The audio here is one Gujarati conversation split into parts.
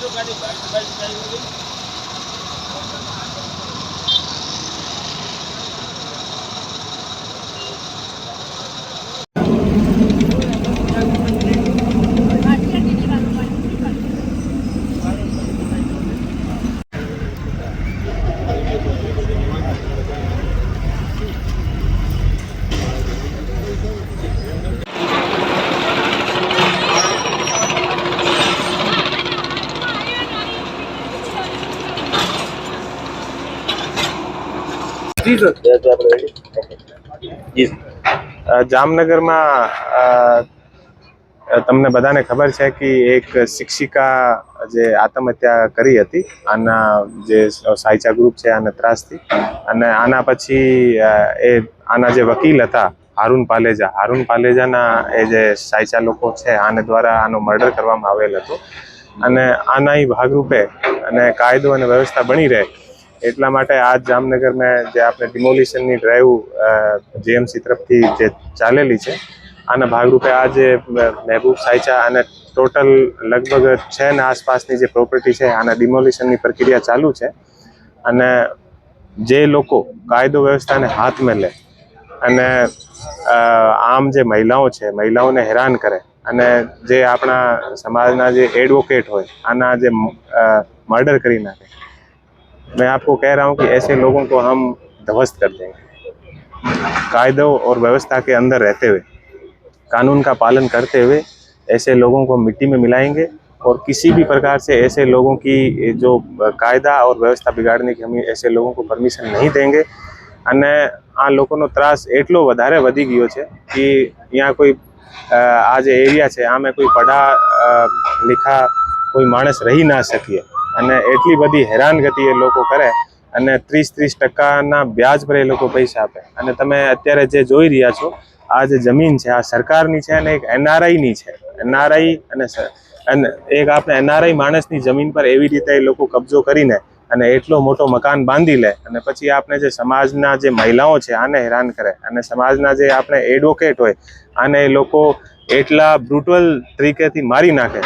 જો ગાડી બાઈક બાઈક ચાલી જામનગરમાં તમને બધાને ખબર છે કે એક શિક્ષિકા જે આત્મહત્યા કરી હતી આના જે સાયચા ગ્રુપ છે આના ત્રાસથી અને આના પછી એ આના જે વકીલ હતા હારૂન પાલેજા હારૂન પાલેજાના એ જે સાયચા લોકો છે આને દ્વારા આનો મર્ડર કરવામાં આવેલ હતો. અને આના ભાગરૂપે અને કાયદો અને વ્યવસ્થા બની રહે એટલા માટે આ જામનગરમાં જે આપણે ડિમોલિશનની ડ્રાઈવ જીએમસી તરફથી જે ચાલેલી છે, આના ભાગરૂપે આ જે મહેબૂબ સાયચા અને ટોટલ લગભગ છે ને આસપાસની જે પ્રોપર્ટી છે, આના ડિમોલિશનની પ્રક્રિયા ચાલુ છે. અને જે લોકો કાયદો વ્યવસ્થાને હાથમાં લે અને આમ જે મહિલાઓ છે, મહિલાઓને હેરાન કરે અને જે આપણા સમાજના જે એડવોકેટ હોય, આના જે મર્ડર કરી નાખે मैं आपको कह रहा हूँ कि ऐसे लोगों को हम ध्वस्त कर देंगे कायदो और व्यवस्था के अंदर रहते हुए कानून का पालन करते हुए ऐसे लोगों को मिट्टी में मिलाएंगे और किसी भी प्रकार से ऐसे लोगों की जो कायदा और व्यवस्था बिगाड़ने की हम ऐसे लोगों को परमिशन नहीं देंगे અને આ લોકોનો ત્રાસ એટલો વધારે વધી ગયો છે કે અહીંયા કોઈ અ, આ જે એરિયા છે આમે કોઈ પઢા અ, લીખા કોઈ માણસ રહી ના શકીએ અને એટલી બધી હેરાનગતિ એ લોકો કરે અને ત્રીસ ત્રીસ ટકાના વ્યાજ પર એ લોકો પૈસા આપે. અને તમે અત્યારે જે જોઈ રહ્યા છો, આ જે જમીન છે, આ સરકારની છે અને એક એનઆરઆઈની છે. એનઆરઆઈ અને અને એક આપણે એનઆરઆઈ માણસની જમીન પર એવી રીતે એ લોકો કબજો કરીને અને એટલો મોટો મકાન બાંધી લે અને પછી આપણે જે સમાજના જે મહિલાઓ છે, આને હેરાન કરે. અને સમાજના જે આપણે એડવોકેટ હોય, આને એ લોકો એટલા બ્રુટલ તરીકેથી મારી નાખે.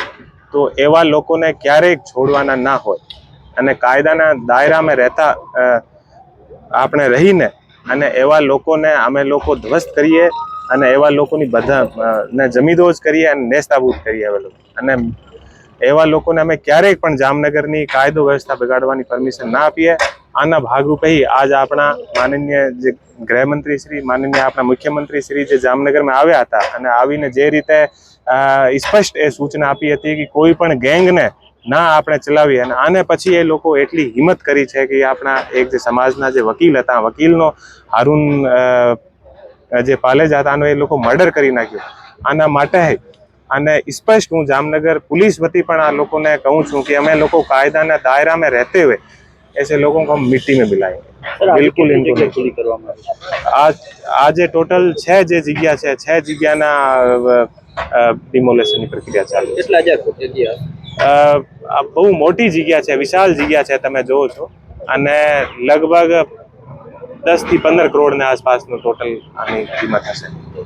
તો એવા લોકોને ક્યારેક છોડવાના ના હોય. અને કાયદાના દાયરામાં રહેતા આપણે રહીને અને એવા લોકોને અમે લોકો ધ્વસ્ત કરીએ અને એવા લોકોની બધા ને જમીદોજ કરીએ અને નેસ્તાબૂદ કરીએ એવા લોકો. અને એવા લોકોને અમે ક્યારેય પણ જામનગરની કાયદો વ્યવસ્થા બગાડવાની પરમિશન ના આપીએ. આના ભાગરૂપે આજ આપણા માનનીય જે ગૃહમંત્રી શ્રી, માનનીય આપણા મુખ્યમંત્રી શ્રી જે જામનગરમાં આવ્યા હતા અને આવીને જે રીતે સ્પષ્ટ એ સૂચના આપી હતી કે કોઈ પણ ગેંગને ના આપણે ચલાવી અને આને પછી એ લોકો એટલી હિંમત કરી છે કે આપણા એક જે સમાજના જે વકીલ હતા વકીલનો હારૂન જે પાલેજ હતા એ લોકો મર્ડર કરી નાખ્યો. આના માટે અને સ્પષ્ટ હું જામનગર પોલીસ વતી પણ આ લોકોને કહું છું કે અમે લોકો કાયદાના દાયરામાં રહેતે હોય ऐसे लोगों को हम मिट्टी में બિલકુલ આજે ટોટલ છ જે જગ્યા છે છ જગ્યાના ડિમોલેશનની પ્રક્રિયા ચાલુ કેટલા હજાર જગ્યા? અ, આ બહુ મોટી જગ્યા છે વિશાળ જગ્યા છે તમે જોવો છો. અને લગભગ દસથી પંદર કરોડના આસપાસનું ટોટલ આની કિંમત હશે.